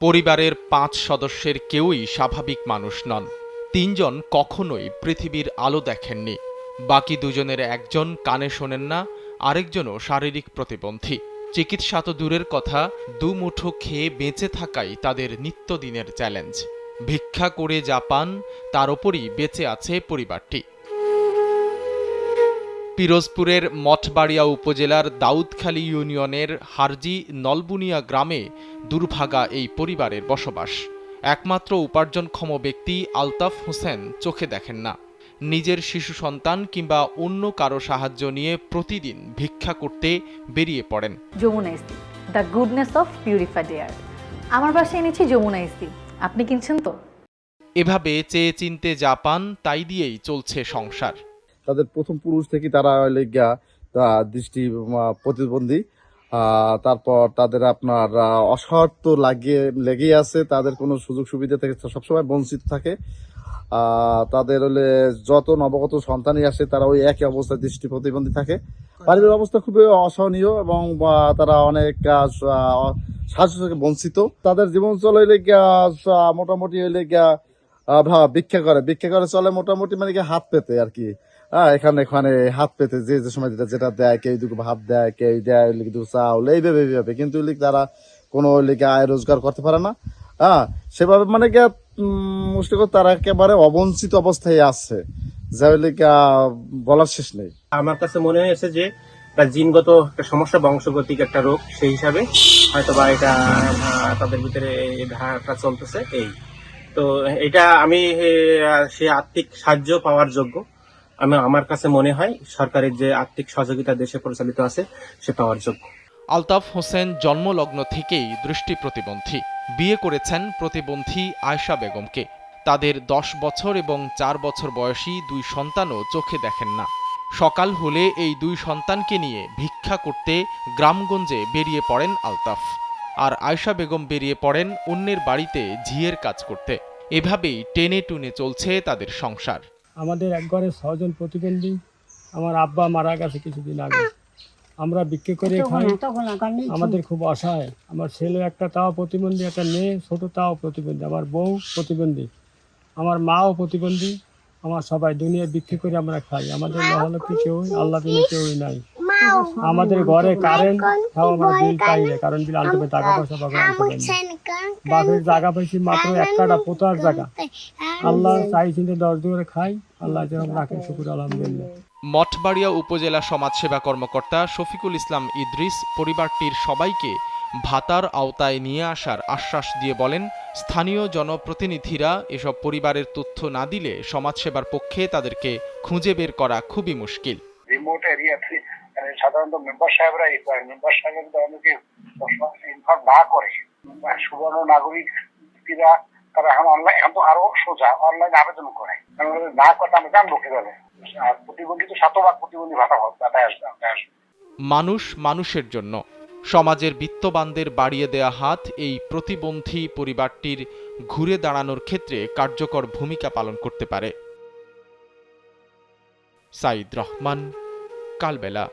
পরিবারের পাঁচ সদস্যের কেউই স্বাভাবিক মানুষ নন। তিনজন কখনোই পৃথিবীর আলো দেখেননি। বাকি দুজনের একজন কানে শোনেন না, আরেকজনও শারীরিক প্রতিবন্ধী। চিকিৎসা তো দূরের কথা দুমুঠো খেয়ে বেঁচে থাকাই তাদের নিত্যদিনের চ্যালেঞ্জ। ভিক্ষা করে যা পান, তার ওপরই বেঁচে আছে পরিবারটি। পিরোজপুরের মঠবাড়িয়া উপজেলার দাউদখালী ইউনিয়নের হারজি নলবুনিয়া গ্রামে দুর্ভাগা এই পরিবারের বসবাস। একমাত্র উপার্জনক্ষম ব্যক্তি আলতাফ হোসেন চোখে দেখেন না। নিজের শিশু সন্তান কিংবা অন্য কারও সাহায্য নিয়ে প্রতিদিন ভিক্ষা করতে বেরিয়ে পড়েন। Jamuna ইস্তি the goodness of purified air. আমার বাসায় এনেছি যমুনা ইস্তি আপনি কিনছেন তো? এভাবে চেয়ে চিনতে যা পান তাই দিয়েই চলছে সংসার। তাদের প্রথম পুরুষ থেকে তারা হইলে তা দৃষ্টি প্রতিবন্ধী তারপর তাদের আপনার অসহায়ত্ব লাগিয়ে লেগেই আছে তাদের কোনো সুযোগ সুবিধা থেকে সবসময় বঞ্চিত থাকে। তাদের হলে যত নবগত সন্তানই আসে তারা ওই একই অবস্থায় দৃষ্টি প্রতিবন্ধী থাকে। পারিবারিক অবস্থা খুবই অসহনীয় এবং তারা অনেক সাহায্য থেকে বঞ্চিত। তাদের জীবন চলে হইলে মোটামুটি হইলে গিয়া আহ, ভিক্ষা করে। ভিক্ষা করে চলে মোটামুটি মানে হাত পেতে আর কি। এখানে এখানে হাত পেতে যে যে সময় যেটা যেটা দেয়, কেউ দুটো ভাত দেয়, কেউ দেয় লিখে দুটো চাউল, এইভাবে এইভাবে। কিন্তু লিখ তারা কোনো লিখে আয় রোজগার করতে পারে না। হ্যাঁ সেভাবে মানে কি মুষ্টি করে তারা একেবারে অবঞ্চিত অবস্থায় আছে। যা লিখে বলার শেষ নেই। আমার কাছে মনে হয়েছে যে একটা জিনগত একটা সমস্যা, বংশগতিক একটা রোগ, সেই হিসাবে হয়তো বা এটা তাদের ভিতরে ধারাটা চলতেছে, এই। তো এটা আমি সে আর্থিক সাহায্য পাওয়ার যোগ্য। আমি আমার কাছে মনে হয় সরকারের যে আর্থিক সহযোগিতা দেশে পরিচালিত আছে, সে পাওয়ার যোগ্য। আলতাফ হোসেন জন্মলগ্ন থেকেই দৃষ্টি প্রতিবন্ধী। বিয়ে করেছেন প্রতিবন্ধী আয়শা বেগমকে। তাদের দশ বছর এবং চার বছর বয়সী দুই সন্তানও চোখে দেখেন না। সকাল হলে এই দুই সন্তানকে নিয়ে ভিক্ষা করতে গ্রামগঞ্জে বেরিয়ে পড়েন আলতাফ। আর আয়শা বেগম বেরিয়ে পড়েন অন্যের বাড়িতে ঝিয়ের কাজ করতে। এভাবেই টেনে টুনে চলছে তাদের সংসার। আমাদের এক ঘরে ছজন প্রতিবন্ধী। আমার আব্বা মারা গেছে কিছুদিন আগে। আমরা বিক্রি করে খাই। আমাদের খুব অসহায় আমার ছেলে একটা তাও প্রতিবন্ধী একটা মেয়ে ছোট তাও প্রতিবন্ধী। আমার বউ প্রতিবন্ধী। আমার মাও প্রতিবন্ধী। আমার সবাই দুনিয়া বিক্রি করে আমরা খাই। আমাদের মহালক্ষ্মী কেউ আল্লাহ দিনে কেউই নাই। আমাদের ঘরে কারেন্ট তাও আমরা বিল পাই না। কারণ বিল আনতে পারি টাকা পয়সা না বাপের জায়গা পাইছি মাত্র একটা পোতার জায়গা। আল্লাহ চাই চিনতে দশ দিন করে খাই। আল্লাহ যেরকম রাখেন শুকুর আলহামদুলিল্লাহ। মঠবাড়িয়া উপজেলা সমাজসেবা কর্মকর্তা শফিকুল ইসলাম ইদ্রিস পরিবারটির সবাইকে ভাতার আওতায় নিয়ে আসার আশ্বাস দিয়ে বলেন স্থানীয় জনপ্রতিনিধিরা এসব পরিবারের তথ্য না দিলে সমাজসেবার পক্ষে তাদেরকে খুঁজে বের করা খুবই মুশকিল। রিমোট এরিয়াতে মানে সাধারণত মেম্বার সাহেবরা মেম্বার অনেকে ইনফর্ম না করে। সুবর্ণ নাগরিক ব্যক্তিরা তারা এখন অনলাইন এখন তো আরও সোজা অনলাইনে আবেদন করে। মানুষ মানুষের জন্য। সমাজের বিত্তবানদের বাড়িয়ে দেয়া হাত এই প্রতিবন্ধী পরিবারটির ঘুরে দাঁড়ানোর ক্ষেত্রে কার্যকর ভূমিকা পালন করতে পারে। সাইদ রহমান, কালবেলা।